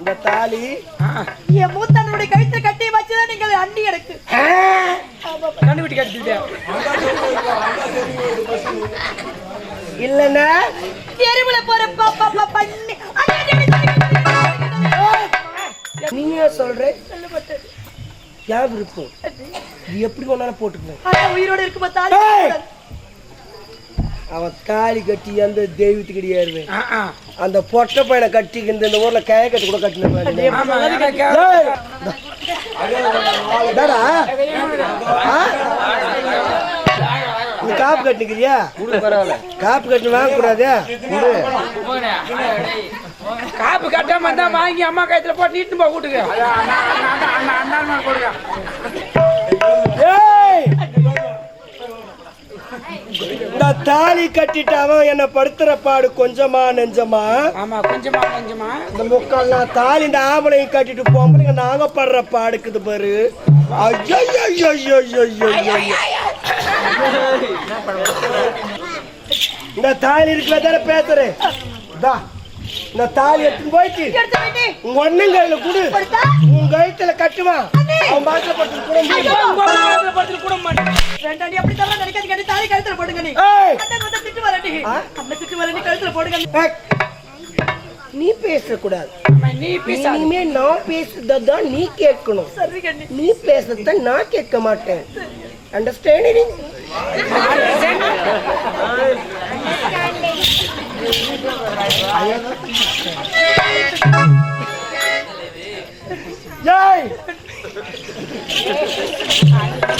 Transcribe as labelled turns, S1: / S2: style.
S1: இந்த தாலி.
S2: என் மூத்தனுடைய கழுத்தை கட்டி வச்சதா நீங்கள் அண்ணி எனக்கு.
S3: கண்டுபிடி கட்டிட்டியா
S1: இல்லன்னா?
S2: எருமல போற பாப்பா பாப்பா
S1: நீங்க சொல்ற? யார் விருப்பம்? இது எப்படி ஒன்னால போட்டுக்கணும்.
S2: உயிரோட
S1: இருக்கு
S2: பார்த்தா
S1: அவன் தாலி கட்டி அந்த தெய்வத்துக்கிட்டே ஏறுவேன். அந்த பொட்டை பையனை கட்டிக்கிட்டு இந்த ஊர்ல கய கட்டி கூட
S3: எனக்கு
S1: நீ காப்பு கட்டிக்கிறியா காப்பு கட்டி வாங்க கூடாது
S3: காப்பு கட்டாம இருந்தா வாங்கி அம்மா கைத்துல போட்டு நீட்டு போ வீட்டுக்கு
S1: தாலி கட்டிட்டு அவன் என்ன படுத்துற பாடு கொஞ்சமா நெஞ்சமா?
S3: ஆமா கொஞ்சமா நெஞ்சமா
S1: இந்த முக்கால் தாலி இந்த ஆம்பளையும் கட்டிட்டு போம்பளைங்க நாங்க படுற பாடுக்குது பாரு. இந்த தாலி இருக்குல்ல தானே பேசுறேன் இந்த தாலி போயிட்டு
S2: எடுத்து வைட்டி.
S1: உங்க ஒண்ணும் கையில கொடு? உன் கழுத்துல கட்டுவான் அவன் பாட்டில பட்டு கூட முடியும்.
S3: கூட மாட்டேன்
S2: வேண்டாண்டி, அப்படி தவறா நினைக்காதீங்க. நீ தாலி கழுத்துல போடுங்க நீ.
S1: ஏய்!
S2: அண்ணன் வந்து திட்டு கழுத்துல போடுங்க நீ.
S1: பேசக்கூடாது
S3: பீசா
S1: இனிமே நான் பேசுறதான் நீ கேட்கணும். நீ பேசுறத நான் கேட்க மாட்டேன் அண்டர்ஸ்டாண்டிங் ஜெய்